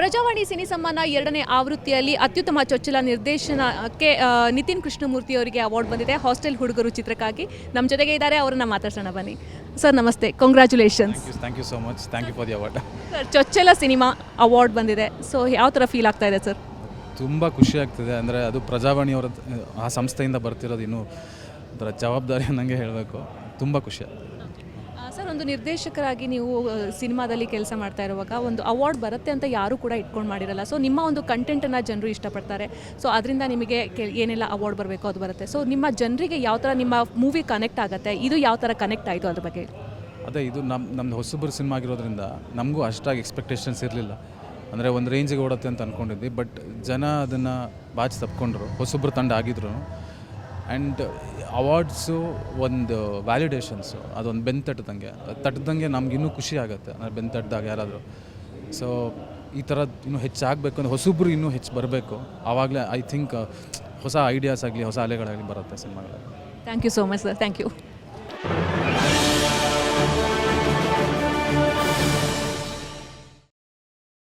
Prajavani cine ಸಮ್ಮಾನ ಎರಡನೇ ಆವೃತ್ತಿಯಲ್ಲಿ ಅತ್ಯುತ್ತಮ ಚೊಚ್ಚಲ ನಿರ್ದೇಶನಕ್ಕೆ ನಿತಿನ್ ಕೃಷ್ಣಮೂರ್ತಿ ಅವರಿಗೆ ಅವಾರ್ಡ್ ಬಂದಿದೆ. ಹಾಸ್ಟೆಲ್ ಹುಡುಗರು ಚಿತ್ರಕ್ಕಾಗಿ. ನಮ್ಮ ಜೊತೆಗೆ ಇದ್ದಾರೆ ಅವರನ್ನು ಮಾತಾಡ್ಸೋಣ ಬನ್ನಿ. ಸರ್ ನಮಸ್ತೆ. Congratulations thank you so much thank you for the award sir ಚೊಚ್ಚಲ ಸಿನಿಮಾ ಅವಾರ್ಡ್ ಬಂದಿದೆ. ಸೊ ಯಾವ ಥರ ಫೀಲ್ ಆಗ್ತಾ ಇದೆ ಸರ್ ತುಂಬ ಖುಷಿ ಆಗ್ತಿದೆ. ಅಂದರೆ ಅದು ಪ್ರಜಾವಾಣಿ ಅವರ ಆ ಸಂಸ್ಥೆಯಿಂದ ಬರ್ತಿರೋದು ಇನ್ನೂ ಅದರ ಜವಾಬ್ದಾರಿ ಅನ್ನಂಗೆ ಹೇಳಬೇಕು. ತುಂಬ ಖುಷಿ ಆಗ್ತಿದೆ. ಸರ್, ಒಂದು ನಿರ್ದೇಶಕರಾಗಿ ನೀವು ಸಿನಿಮಾದಲ್ಲಿ ಕೆಲಸ ಮಾಡ್ತಾ ಇರುವಾಗ ಒಂದು ಅವಾರ್ಡ್ ಬರುತ್ತೆ ಅಂತ ಯಾರೂ ಕೂಡ ಇಟ್ಕೊಂಡು ಮಾಡಿರಲ್ಲ. ಸೊ ನಿಮ್ಮ ಒಂದು ಕಂಟೆಂಟನ್ನು ಜನರು ಇಷ್ಟಪಡ್ತಾರೆ. ಸೊ ಅದರಿಂದ ನಿಮಗೆ ಏನೆಲ್ಲ ಅವಾರ್ಡ್ ಬರಬೇಕು ಅದು ಬರುತ್ತೆ. ಸೊ ನಿಮ್ಮ ಜನರಿಗೆ ಯಾವ ಥರ ನಿಮ್ಮ ಮೂವಿ ಕನೆಕ್ಟ್ ಆಗುತ್ತೆ, ಇದು ಯಾವ ಥರ ಕನೆಕ್ಟ್ ಆಯಿತು ಅದ್ರ ಬಗ್ಗೆ? ಅದೇ, ಇದು ನಮ್ಮ ನಮ್ಮದು ಹೊಸಬ್ರು ಸಿನಿಮಾ ಆಗಿರೋದ್ರಿಂದ ನಮಗೂ ಅಷ್ಟಾಗಿ ಎಕ್ಸ್ಪೆಕ್ಟೇಷನ್ಸ್ ಇರಲಿಲ್ಲ. ಅಂದರೆ ಒಂದು ರೇಂಜಿಗೆ ಓಡುತ್ತೆ ಅಂತ ಅಂದ್ಕೊಂಡಿದ್ವಿ ಬಟ್ ಜನ ಅದನ್ನು ಬಾಚಿ ತಪ್ಕೊಂಡ್ರು. ಹೊಸಬ್ರು ತಂಡ ಆಗಿದ್ರು. ಆ್ಯಂಡ್ ಅವಾರ್ಡ್ಸು ಒಂದು ವ್ಯಾಲಿಡೇಷನ್ಸು ಅದೊಂದು ಬೆನ್ ತಟ್ಟದಂಗೆ ತಟ್ಟದಂಗೆ ನಮ್ಗೆ ಇನ್ನೂ ಖುಷಿ ಆಗುತ್ತೆ, ಅಂದರೆ ಬೆನ್ ತಟ್ಟದಾಗ ಯಾರಾದರೂ. ಸೊ ಈ ಥರ ಇನ್ನೂ ಹೆಚ್ಚಾಗಬೇಕು ಅಂದರೆ ಹೊಸಬ್ರು ಇನ್ನೂ ಹೆಚ್ಚು ಬರಬೇಕು. ಆವಾಗಲೇ ಐ ಥಿಂಕ್ ಹೊಸ ಐಡಿಯಾಸ್ ಆಗಲಿ, ಹೊಸ ಅಲೆಗಳಾಗಲಿ ಬರುತ್ತೆ ಸಿನಿಮಾಗಳಲ್ಲಿ. Thank you so much sir thank you